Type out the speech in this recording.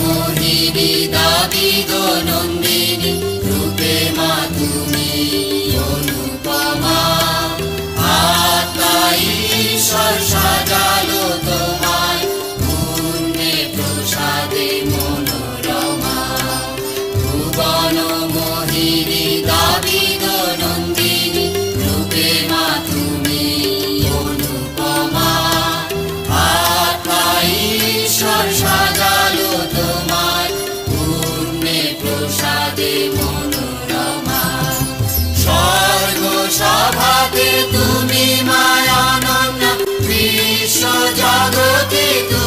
মোহিনী দাবিদ নন্দিনী রূপে মা তুমি অনুপমা। আত্মা ঈশ্বর সাজালো তোমায়, পুণ্যে প্রসাদে মনোরমা। ভুবন মোহিনী দাবিদ নন্দিনী রূপে মা তুমি অনুপমা। আত্মা ঈশ্বর বিশ্বজগতী